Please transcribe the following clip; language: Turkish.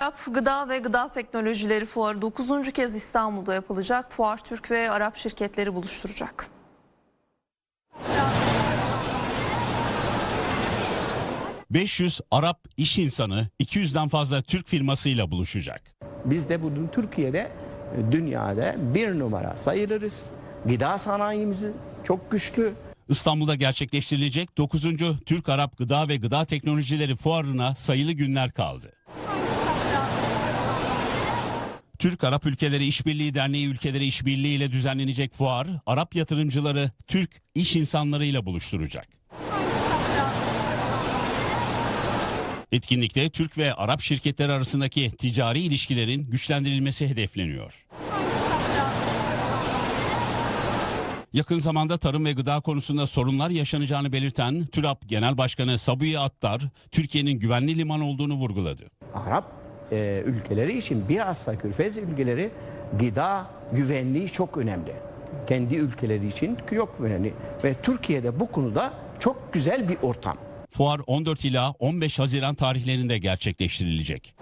Arap Gıda ve Gıda Teknolojileri Fuarı 9. kez İstanbul'da yapılacak. Fuar Türk ve Arap şirketleri buluşturacak. ...500 Arap iş insanı 200'den fazla Türk firmasıyla buluşacak. Biz de bugün Türkiye'de dünyada bir numara sayılırız. Gıda sanayimiz çok güçlü. İstanbul'da gerçekleştirilecek 9. Türk-Arap Gıda ve Gıda Teknolojileri Fuarı'na sayılı günler kaldı. Türk-Arap Ülkeleri İşbirliği Derneği ülkeleri işbirliği ile düzenlenecek fuar, Arap yatırımcıları Türk iş insanlarıyla buluşturacak. Etkinlikte Türk ve Arap şirketleri arasındaki ticari ilişkilerin güçlendirilmesi hedefleniyor. Yakın zamanda tarım ve gıda konusunda sorunlar yaşanacağını belirten TÜRAP Genel Başkanı Sabiye Attar, Türkiye'nin güvenli liman olduğunu vurguladı. Arap e, ülkeleri için bilhassa Körfez ülkeleri gıda güvenliği çok önemli. Kendi ülkeleri için yok önemli. Ve Türkiye'de bu konuda çok güzel bir ortam. Fuar 14 ila 15 Haziran tarihlerinde gerçekleştirilecek.